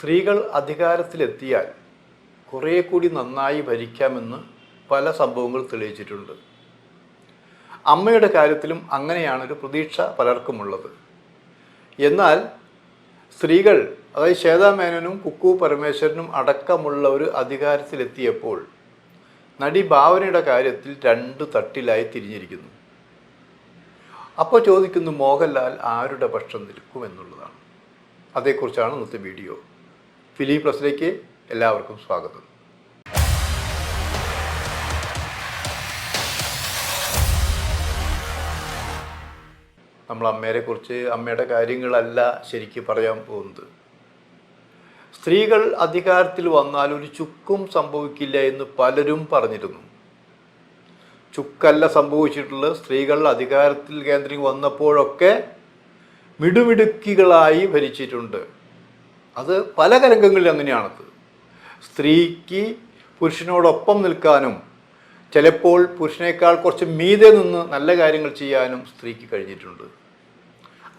സ്ത്രീകൾ അധികാരത്തിലെത്തിയാൽ കുറേ കൂടി നന്നായി ഭരിക്കാമെന്ന് പല സംഭവങ്ങൾ തെളിയിച്ചിട്ടുണ്ട്. അമ്മയുടെ കാര്യത്തിലും അങ്ങനെയാണ് ഒരു പ്രതീക്ഷ പലർക്കുമുള്ളത്. എന്നാൽ സ്ത്രീകൾ അതായത് ശ്വേതാമേനനും കുക്കു പരമേശ്വരനും അടക്കമുള്ള ഒരു അധികാരത്തിലെത്തിയപ്പോൾ നടി ഭാവനയുടെ കാര്യത്തിൽ രണ്ട് തട്ടിലായി തിരിഞ്ഞിരിക്കുന്നു. അപ്പോൾ ചോദിക്കുന്നു മോഹൻലാൽ ആരുടെ പക്ഷം നിൽക്കുമെന്നുള്ളതാണ്. അതേക്കുറിച്ചാണ് ഇന്നത്തെ വീഡിയോ. ഫിലിം പ്ലസിലേക്ക് എല്ലാവർക്കും സ്വാഗതം. നമ്മൾ അമ്മയെക്കുറിച്ച് അമ്മയുടെ കാര്യങ്ങളല്ല ശരിക്ക് പറയാൻ പോകുന്നത്. സ്ത്രീകൾ അധികാരത്തിൽ വന്നാൽ ഒരു ചുക്കും സംഭവിക്കില്ല എന്ന് പലരും പറഞ്ഞിരുന്നു. ചുക്കല്ല സംഭവിച്ചിട്ടുള്ളത് സ്ത്രീകൾ അധികാരത്തിൽ കേന്ദ്രം വന്നപ്പോഴൊക്കെ മിടുമിടുക്കികളായി ഭരിച്ചിട്ടുണ്ട്. അത് പല കലങ്കങ്ങളിലും അങ്ങനെയാണത്. സ്ത്രീക്ക് പുരുഷനോടൊപ്പം നിൽക്കാനും ചിലപ്പോൾ പുരുഷനേക്കാൾ കുറച്ച് മീതെ നിന്ന് നല്ല കാര്യങ്ങൾ ചെയ്യാനും സ്ത്രീക്ക് കഴിഞ്ഞിട്ടുണ്ട്.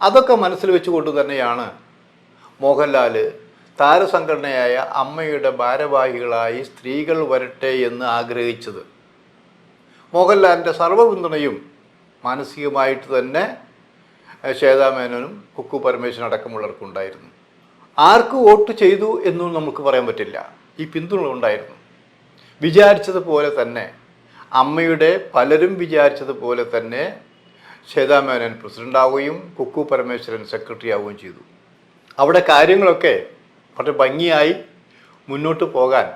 അതൊക്കെ മനസ്സിൽ വെച്ചുകൊണ്ട് തന്നെയാണ് മോഹൻലാൽ താരസംഘടനയായ അമ്മയുടെ ഭാരവാഹികളായി സ്ത്രീകൾ വരട്ടെ എന്ന് ആഗ്രഹിച്ചത്. മോഹൻലാലിന്റെ സർവപിന്തുണയും മാനസികമായിട്ട് തന്നെ ശ്വേതാമേനോനും കുക്കു പരമേശ്വരൻ അടക്കമുള്ളവർക്കുണ്ടായിരുന്നു ആർക്ക് വോട്ട് ചെയ്തു എന്നും നമുക്ക് പറയാൻ പറ്റില്ല. ഈ പിന്തുണ ഉണ്ടായിരുന്നു. വിചാരിച്ചതുപോലെ തന്നെ അമ്മയുടെ പലരും വിചാരിച്ചതുപോലെ തന്നെ ശ്വേതാമേനൻ പ്രസിഡന്റ് ആവുകയും കുക്കു പരമേശ്വരൻ സെക്രട്ടറി ആവുകയും ചെയ്തു. അവിടെ കാര്യങ്ങളൊക്കെ വളരെ ഭംഗിയായി മുന്നോട്ട് പോകാൻ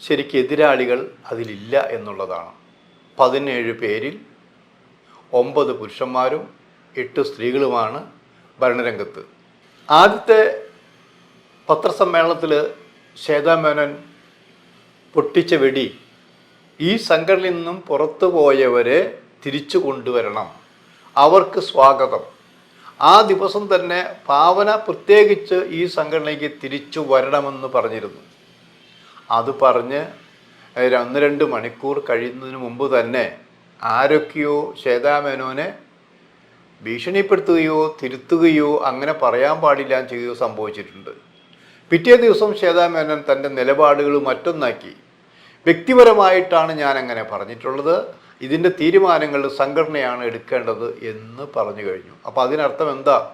ശരിക്കും എതിരാളികൾ അതിലില്ല എന്നുള്ളതാണ്. പതിനേഴ് പേരിൽ ഒമ്പത് പുരുഷന്മാരും എട്ട് സ്ത്രീകളുമാണ് ഭരണരംഗത്ത്. ആദ്യത്തെ പത്രസമ്മേളനത്തിൽ ശ്വേതാമേനൻ പൊട്ടിച്ച വെടി ഈ സംഘടനയിൽ നിന്നും പുറത്തു പോയവരെ തിരിച്ചു കൊണ്ടുവരണം. അവർക്ക് സ്വാഗതം. ആ ദിവസം തന്നെ പാവന പ്രത്യേകിച്ച് ഈ സംഘടനയ്ക്ക് തിരിച്ചു വരണമെന്ന് പറഞ്ഞിരുന്നു. അത് പറഞ്ഞ് ഒന്ന് രണ്ട് മണിക്കൂർ കഴിയുന്നതിന് മുമ്പ് തന്നെ ആരൊക്കെയോ ശ്വേതാമേനോനെ ഭീഷണിപ്പെടുത്തുകയോ തിരുത്തുകയോ അങ്ങനെ പറയാൻ പാടില്ല ചെയ്യുകയോ സംഭവിച്ചിട്ടുണ്ട്. പിറ്റേ ദിവസം ശ്വേതാമേനോൻ തന്റെ നിലപാടുകൾ മറ്റൊന്നാക്കി. വ്യക്തിപരമായിട്ടാണ് ഞാൻ അങ്ങനെ പറഞ്ഞിട്ടുള്ളത്. ഇതിന്റെ തീരുമാനങ്ങൾ സംഘടനയാണ് എടുക്കേണ്ടത് എന്ന് പറഞ്ഞു കഴിഞ്ഞു. അപ്പോൾ അതിനർത്ഥം എന്താ?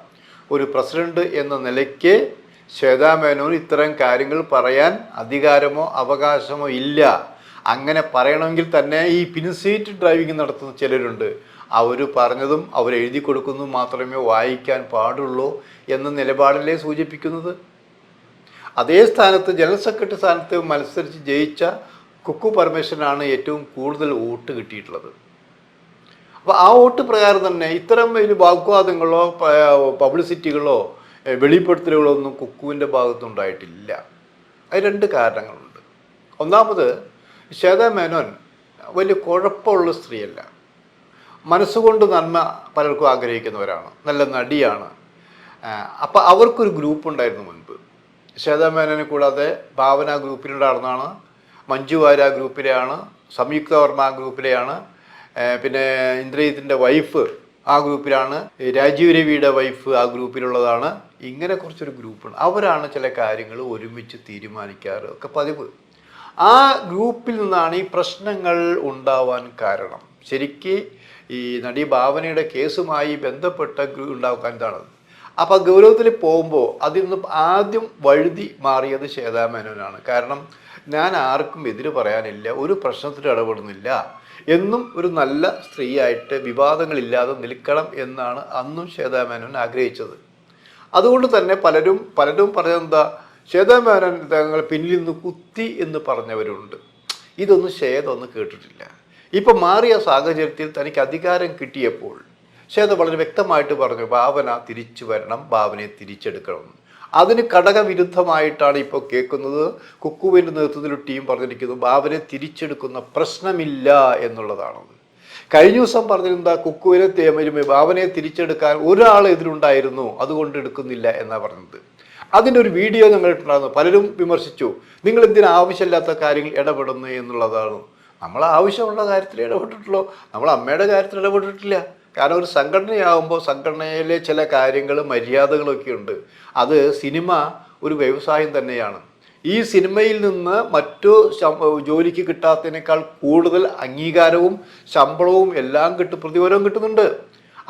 ഒരു പ്രസിഡന്റ് എന്ന നിലയ്ക്ക് ശ്വേതാമേനോൻ ഇത്തരം കാര്യങ്ങൾ പറയാൻ അധികാരമോ അവകാശമോ ഇല്ല. അങ്ങനെ പറയണമെങ്കിൽ തന്നെ ഈ പിൻസീറ്റ് ഡ്രൈവിംഗ് നടത്തുന്ന ചിലരുണ്ട്. അവർ പറഞ്ഞതും അവരെഴുതി കൊടുക്കുന്നതും മാത്രമേ വായിക്കാൻ പാടുള്ളൂ എന്ന നിലപാടിലേ സൂചിപ്പിക്കുന്നത്? അതേ സ്ഥാനത്ത് ജനറൽ സെക്രട്ടറി സ്ഥാനത്ത് മത്സരിച്ച് ജയിച്ച കുക്കു പരമേശ്വരനാണ് ഏറ്റവും കൂടുതൽ വോട്ട് കിട്ടിയിട്ടുള്ളത്. അപ്പോൾ ആ വോട്ട് പ്രകാരം തന്നെ ഇത്തരം വലിയ വാഗ്വാദങ്ങളോ പബ്ലിസിറ്റികളോ വെളിപ്പെടുത്തലുകളോ ഒന്നും കുക്കുവിന്റെ ഭാഗത്തുണ്ടായിട്ടില്ല അത് രണ്ട് കാരണങ്ങളുണ്ട്. ഒന്നാമത് ശ്വേത മേനോൻ വലിയ കുഴപ്പമുള്ള സ്ത്രീയല്ല. മനസ്സുകൊണ്ട് നന്മ പലർക്കും ആഗ്രഹിക്കുന്നവരാണ്. നല്ല നടിയാണ്. അപ്പോൾ അവർക്കൊരു ഗ്രൂപ്പ് ഉണ്ടായിരുന്നു മുൻപ്. ശ്വേതാ മേനോനെ കൂടാതെ ഭാവന ഗ്രൂപ്പിലുണ്ടായിരുന്നതാണ് മഞ്ജു വാര ഗ്രൂപ്പിലെയാണ്. സംയുക്ത വർമ്മ ഗ്രൂപ്പിലെയാണ്. പിന്നെ ഇന്ദ്രജിത്തിന്റെ വൈഫ് ആ ഗ്രൂപ്പിലാണ്. രാജീവ് രവിയുടെ വൈഫ് ആ ഗ്രൂപ്പിലുള്ളതാണ്. ഇങ്ങനെ കുറച്ചൊരു ഗ്രൂപ്പാണ്. അവരാണ് ചില കാര്യങ്ങൾ ഒരുമിച്ച് തീരുമാനിക്കാറ്. ഒക്കെ പതിവ്. ആ ഗ്രൂപ്പിൽ നിന്നാണ് ഈ പ്രശ്നങ്ങൾ ഉണ്ടാവാൻ കാരണം. ശരിക്ക് ഈ നടി ഭാവനയുടെ കേസുമായി ബന്ധപ്പെട്ട ഉണ്ടാക്കാൻ എന്താണ് അപ്പോൾ ഗൗരവത്തിൽ പോകുമ്പോൾ അതിൽ നിന്ന് ആദ്യം വഴുതി മാറിയത് ശ്വേതാമേനോനാണ് കാരണം ഞാൻ ആർക്കും എതിര് പറയാനില്ല ഒരു പ്രശ്നത്തിൽ ഇടപെടുന്നില്ല. എന്നും ഒരു നല്ല സ്ത്രീയായിട്ട് വിവാദങ്ങളില്ലാതെ നിൽക്കണം എന്നാണ് അന്നും ശ്വേതാമേനോൻ ആഗ്രഹിച്ചത്. അതുകൊണ്ട് തന്നെ പലരും പലരും പറഞ്ഞതെന്താ ശ്വേതാമേനോൻ തങ്ങൾ പിന്നിൽ നിന്ന് കുത്തി എന്ന് പറഞ്ഞവരുണ്ട്. ഇതൊന്നും ശ്വേതൊന്നും കേട്ടിട്ടില്ല. ഇപ്പം മാറിയ സാഹചര്യത്തിൽ തനിക്ക് അധികാരം കിട്ടിയപ്പോൾ ശ്വേത വളരെ വ്യക്തമായിട്ട് പറഞ്ഞു ഭാവന തിരിച്ചു വരണം ഭാവനയെ തിരിച്ചെടുക്കണം. അതിന് ഘടകവിരുദ്ധമായിട്ടാണ് ഇപ്പോൾ കേൾക്കുന്നത്. കുക്കുവിന്റെ നേതൃത്വത്തിലൊരു ടീം പറഞ്ഞിരിക്കുന്നു ഭാവനയെ തിരിച്ചെടുക്കുന്ന പ്രശ്നമില്ല എന്നുള്ളതാണ്. കഴിഞ്ഞ ദിവസം പറഞ്ഞിരുന്ന കുക്കുവിനെ തേമരുമേ ഭാവനയെ തിരിച്ചെടുക്കാൻ ഒരാൾ എതിരുണ്ടായിരുന്നു അതുകൊണ്ട് എടുക്കുന്നില്ല എന്നാണ് പറഞ്ഞത്. അതിന്റെ ഒരു വീഡിയോ ഞങ്ങൾ ഇട്ടുണ്ടായിരുന്നു പലരും വിമർശിച്ചു നിങ്ങൾ എന്തിനാ ആവശ്യമില്ലാത്ത കാര്യങ്ങൾ ഇടപെടുന്നു എന്നുള്ളതാണ്. നമ്മൾ ആവശ്യമുള്ള കാര്യത്തിൽ ഇടപെട്ടിട്ടുള്ളൂ നമ്മൾ അമ്മയുടെ കാര്യത്തിൽ ഇടപെട്ടിട്ടില്ല. കാരണം ഒരു സംഘടനയാകുമ്പോൾ സംഘടനയിലെ ചില കാര്യങ്ങളും മര്യാദകളൊക്കെ ഉണ്ട്. അത് സിനിമ ഒരു വ്യവസായം തന്നെയാണ്. ഈ സിനിമയിൽ നിന്ന് മറ്റു ജോലിക്ക് കിട്ടാത്തതിനേക്കാൾ കൂടുതൽ അംഗീകാരവും ശമ്പളവും എല്ലാം കിട്ടും പ്രതിഫലവും കിട്ടുന്നുണ്ട്.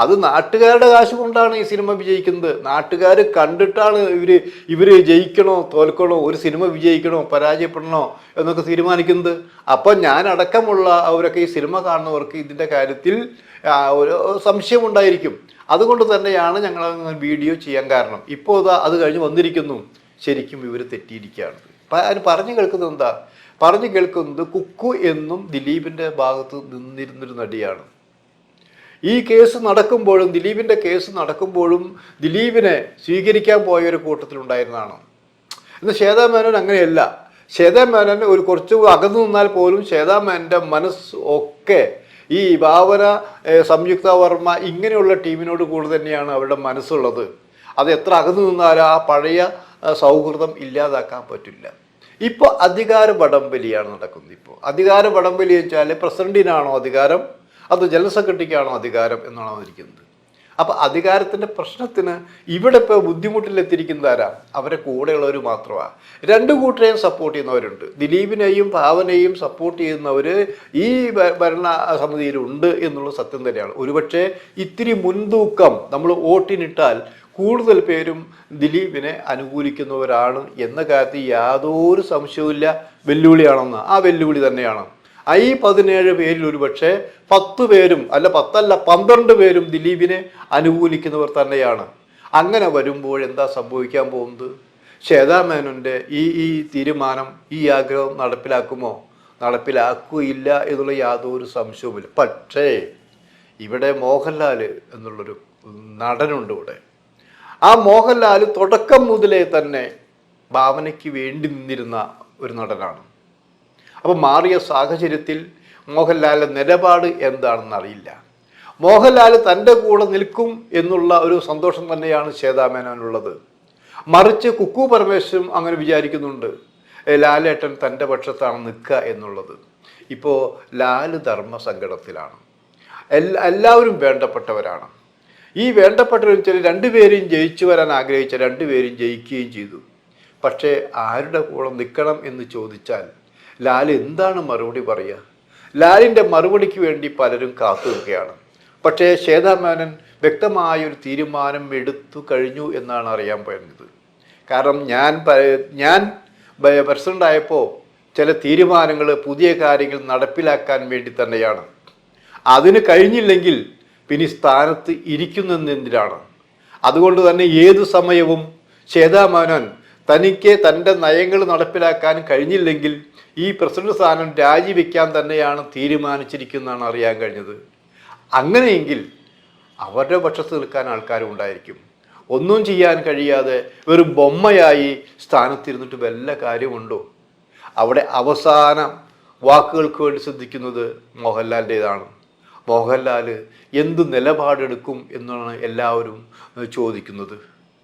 അത് നാട്ടുകാരുടെ കാശ് കൊണ്ടാണ് ഈ സിനിമ വിജയിക്കുന്നത്. നാട്ടുകാർ കണ്ടിട്ടാണ് ഇവർ ഇവർ ജയിക്കണോ തോൽക്കണോ ഒരു സിനിമ വിജയിക്കണോ പരാജയപ്പെടണോ എന്നൊക്കെ തീരുമാനിക്കുന്നത്. അപ്പം ഞാൻ അടക്കമുള്ള അവരൊക്കെ ഈ സിനിമ കാണുന്നവർക്ക് ഇതിന്റെ കാര്യത്തിൽ ഒരു സംശയമുണ്ടായിരിക്കും. അതുകൊണ്ട് തന്നെയാണ് ഞങ്ങൾ വീഡിയോ ചെയ്യാൻ കാരണം. ഇപ്പോൾ അത് കഴിഞ്ഞ് വന്നിരിക്കുന്നു. ശരിക്കും ഇവർ തെറ്റിയിരിക്കുകയാണ്. അതിന് പറഞ്ഞു കേൾക്കുന്നത് എന്താ? പറഞ്ഞു കേൾക്കുന്നത് കുക്കു എന്നും ദിലീപിന്റെ ഭാഗത്ത് നിന്നിരുന്നൊരു നടിയാണ്. ഈ കേസ് നടക്കുമ്പോഴും ദിലീപിന്റെ കേസ് നടക്കുമ്പോഴും ദിലീപിനെ സ്വീകരിക്കാൻ പോയ ഒരു കൂട്ടത്തിലുണ്ടായിരുന്നതാണ്. എന്നാൽ ശ്വേതാ മേനോൻ അങ്ങനെയല്ല. ശ്വേതാ മേനോൻ ഒരു കുറച്ച് അകന്നു നിന്നാൽ പോലും ശ്വേതാ മേനന്റെ മനസ്സ് ഒക്കെ ഈ ഭാവന സംയുക്ത വർമ്മ ഇങ്ങനെയുള്ള ടീമിനോട് കൂടെ തന്നെയാണ് അവരുടെ മനസ്സുള്ളത്. അത് എത്ര അകന്നു നിന്നാലും ആ പഴയ സൗഹൃദം ഇല്ലാതാക്കാൻ പറ്റില്ല. ഇപ്പോൾ അധികാര വടംവലിയാണ് നടക്കുന്നത് ഇപ്പോൾ അധികാര വടംവലി വെച്ചാൽ പ്രസിഡന്റിനാണോ അധികാരം? അത് ജനറൽ സെക്രട്ടറിക്കാണോ അധികാരം എന്നാണോ ഇരിക്കുന്നത് അപ്പോൾ അധികാരത്തിന്റെ പ്രശ്നത്തിന് ഇവിടെ ഇപ്പോൾ ബുദ്ധിമുട്ടിലെത്തിയിരിക്കുന്നത് ആരാ അവരെ കൂടെയുള്ളവർ മാത്രമാണ് രണ്ട് കൂട്ടരെയും സപ്പോർട്ട് ചെയ്യുന്നവരുണ്ട്. ദിലീപിനെയും ഭാവനെയും സപ്പോർട്ട് ചെയ്യുന്നവർ ഈ ഭരണ സമിതിയിലുണ്ട് എന്നുള്ള സത്യം തന്നെയാണ്. ഒരുപക്ഷെ ഇത്തിരി മുൻതൂക്കം നമ്മൾ വോട്ടിനിട്ടാൽ കൂടുതൽ പേരും ദിലീപിനെ അനുകൂലിക്കുന്നവരാണ് എന്ന കാര്യത്തിൽ യാതൊരു സംശയവുമില്ല. വെല്ലുവിളിയാണെന്ന്. ആ വെല്ലുവിളി തന്നെയാണ്. ഈ പതിനേഴ് പേരിൽ ഒരുപക്ഷെ പത്ത് പേരും അല്ല പത്തല്ല പന്ത്രണ്ട് പേരും ദിലീപിനെ അനുകൂലിക്കുന്നവർ തന്നെയാണ്. അങ്ങനെ വരുമ്പോൾ എന്താ സംഭവിക്കാൻ പോകുന്നത്? ശ്വേതാമേനോന്റെ ഈ ഈ തീരുമാനം ഈ ആഗ്രഹം നടപ്പിലാക്കുമോ? നടപ്പിലാക്കുകയില്ല എന്നുള്ള യാതൊരു സംശയവുമില്ല. പക്ഷേ ഇവിടെ മോഹൻലാൽ എന്നുള്ളൊരു നടനുണ്ട് ഇവിടെ. ആ മോഹൻലാൽ തുടക്കം മുതലേ തന്നെ ഭാവനയ്ക്ക് വേണ്ടി നിന്നിരുന്ന ഒരു നടനാണ്. അപ്പം മാറിയ സാഹചര്യത്തിൽ മോഹൻലാലിന്റെ നിലപാട് എന്താണെന്ന് അറിയില്ല. മോഹൻലാൽ തന്റെ കൂടെ നിൽക്കും എന്നുള്ള ഒരു സന്തോഷം തന്നെയാണ് ശ്വേതാമേനോനുള്ളത്. മറിച്ച് കുക്കു പരമേശ്വരും അങ്ങനെ വിചാരിക്കുന്നുണ്ട് ലാലേട്ടൻ തന്റെ പക്ഷത്താണ് നിൽക്കുക എന്നുള്ളത്. ഇപ്പോൾ ലാൽ ധർമ്മ സങ്കടത്തിലാണ് എല്ലാ എല്ലാവരും വേണ്ടപ്പെട്ടവരാണ്. ഈ വേണ്ടപ്പെട്ടവർ വെച്ചാൽ രണ്ടുപേരെയും ജയിച്ചു വരാൻ ആഗ്രഹിച്ച രണ്ടുപേരും ജയിക്കുകയും ചെയ്തു. പക്ഷേ ആരുടെ കൂടെ നിൽക്കണം എന്ന് ചോദിച്ചാൽ ലാൽ എന്താണ് മറുപടി പറയുക ലാലിന്റെ മറുപടിക്ക് വേണ്ടി പലരും കാത്തു നിൽക്കുകയാണ് പക്ഷേ ശ്വേതാമേനൻ വ്യക്തമായ ഒരു തീരുമാനം എടുത്തു കഴിഞ്ഞു എന്നാണ് അറിയാൻ പറ്റുന്നത്. കാരണം ഞാൻ ഞാൻ പ്രസിഡന്റ് ആയപ്പോൾ ചില തീരുമാനങ്ങൾ പുതിയ കാര്യങ്ങൾ നടപ്പിലാക്കാൻ വേണ്ടി തന്നെയാണ്. അതിന് കഴിഞ്ഞില്ലെങ്കിൽ പിന്നെ സ്ഥാനത്ത് ഇരിക്കുന്നതെന്തിനാണ്? അതുകൊണ്ട് തന്നെ ഏതു സമയവും ശ്വേതാമേനോൻ തനിക്ക് തന്റെ നയങ്ങൾ നടപ്പിലാക്കാൻ കഴിഞ്ഞില്ലെങ്കിൽ ഈ പ്രസിഡന്റ് സ്ഥാനം രാജിവെക്കാൻ തന്നെയാണ് തീരുമാനിച്ചിരിക്കുന്നതാണ് അറിയാൻ കഴിഞ്ഞത്. അങ്ങനെയെങ്കിൽ അവരുടെ പക്ഷത്ത് നിൽക്കാൻ ആൾക്കാരും ഉണ്ടായിരിക്കും. ഒന്നും ചെയ്യാൻ കഴിയാതെ ഒരു ബൊമ്മയായി സ്ഥാനത്തിരുന്നിട്ട് വല്ല കാര്യമുണ്ടോ? അവിടെ അവസാന വാക്കുകൾക്ക് വേണ്ടി ശ്രദ്ധിക്കുന്നത് മോഹൻലാലിന്റെതാണ്. മോഹൻലാൽ എന്ത് നിലപാടെടുക്കും എന്നാണ് എല്ലാവരും ചോദിക്കുന്നത്.